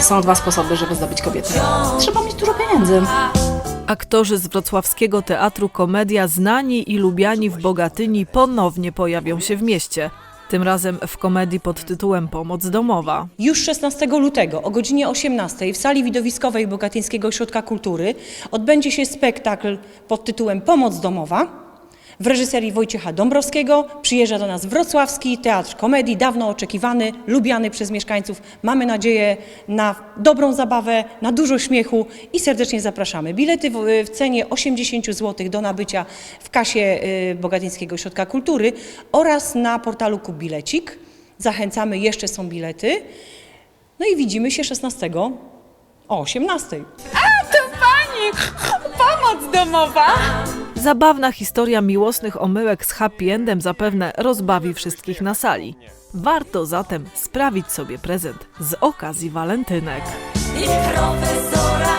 Są dwa sposoby, żeby zdobyć kobietę. Trzeba mieć dużo pieniędzy. Aktorzy z wrocławskiego teatru Komedia, znani i lubiani w Bogatyni, ponownie pojawią się w mieście. Tym razem w komedii pod tytułem Pomoc domowa. Już 16 lutego o godzinie 18 w sali widowiskowej Bogatyńskiego Ośrodka Kultury odbędzie się spektakl pod tytułem Pomoc domowa. W reżyserii Wojciecha Dąbrowskiego przyjeżdża do nas wrocławski teatr komedii, dawno oczekiwany, lubiany przez mieszkańców. Mamy nadzieję na dobrą zabawę, na dużo śmiechu i serdecznie zapraszamy. Bilety w, cenie 80 zł do nabycia w kasie y, Bogatyńskiego Ośrodka Kultury oraz na portalu Kup Bilecik. Zachęcamy, jeszcze są bilety. No i widzimy się 16 o 18. Pomoc domowa! Zabawna historia miłosnych omyłek z happy endem zapewne rozbawi wszystkich na sali. Warto zatem sprawić sobie prezent z okazji walentynek. i profesor